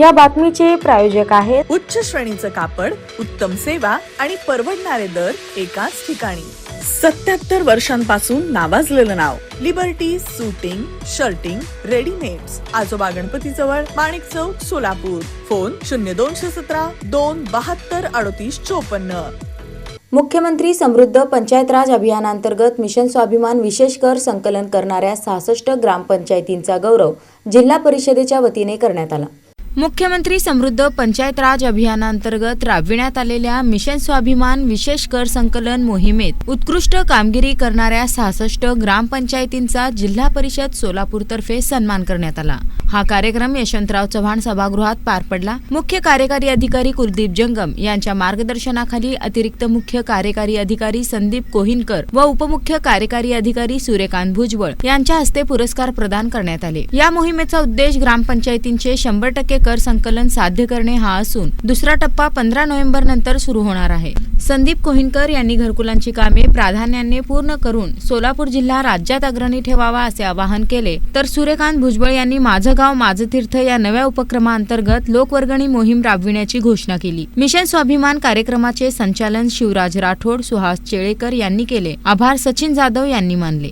या बातमीचे प्रायोजक आहेत. उच्च श्रेणीचं कापड उत्तम सेवा आणि परवडणारे दर एकाच ठिकाणी. सत्याहत्तर वर्षांपासून नावाजलेलं नाव. लिबर्टी सुटिंग शर्टिंग रेडीमेड्स आजोबा गणपती जवळ माणिक चौक सोलापूर. फोन शून्य दोनशे सतरा दोन बहात्तर अडतीस चोपन्न. मुख्यमंत्री समृद्ध पंचायत राज अभियानांतर्गत मिशन स्वाभिमान विशेष कर संकलन करणाऱ्या सहासष्ट ग्रामपंचायतींचा गौरव जिल्हा परिषदेच्या वतीने करण्यात आला. मुख्यमंत्री समृद्ध पंचायत राज अभियानांतर्गत राबविण्यात आलेल्या मिशन स्वाभिमान विशेष कर संकलन मोहिमेत उत्कृष्ट कामगिरी करणाऱ्या सहासष्ट ग्रामपंचायतींचा जिल्हा परिषद सोलापूरतर्फे सन्मान करण्यात आला. हा कार्यक्रम यशवंतराव चव्हाण सभागृहात पार पडला. मुख्य कार्यकारी अधिकारी कुलदीप जंगम यांच्या मार्गदर्शनाखाली अतिरिक्त मुख्य कार्यकारी अधिकारी संदीप कोहिनकर व उपमुख्य कार्यकारी अधिकारी सूर्यकांत भुजबळ यांच्या हस्ते पुरस्कार प्रदान करण्यात आले. या मोहिमेचा उद्देश ग्रामपंचायतींचे शंभर टक्के कर संकलन साध्य करणे हा असून दुसरा टप्पा पंधरा नोव्हेंबर नंतर सुरू होणार आहे. संदीप कोहिनकर यांनी घरकुलांची कामे प्राधान्याने पूर्ण करून सोलापूर जिल्हा राज्यात अग्रणी ठेवावा असे आवाहन केले. तर सूर्यकांत भुजबळ यांनी माझं गाव माझं तीर्थ या नव्या उपक्रमाअंतर्गत लोकवर्गणी मोहीम राबविण्याची घोषणा केली. मिशन स्वाभिमान कार्यक्रमाचे संचालन शिवराज राठोड सुहास चेळेकर यांनी केले. आभार सचिन जाधव यांनी मानले.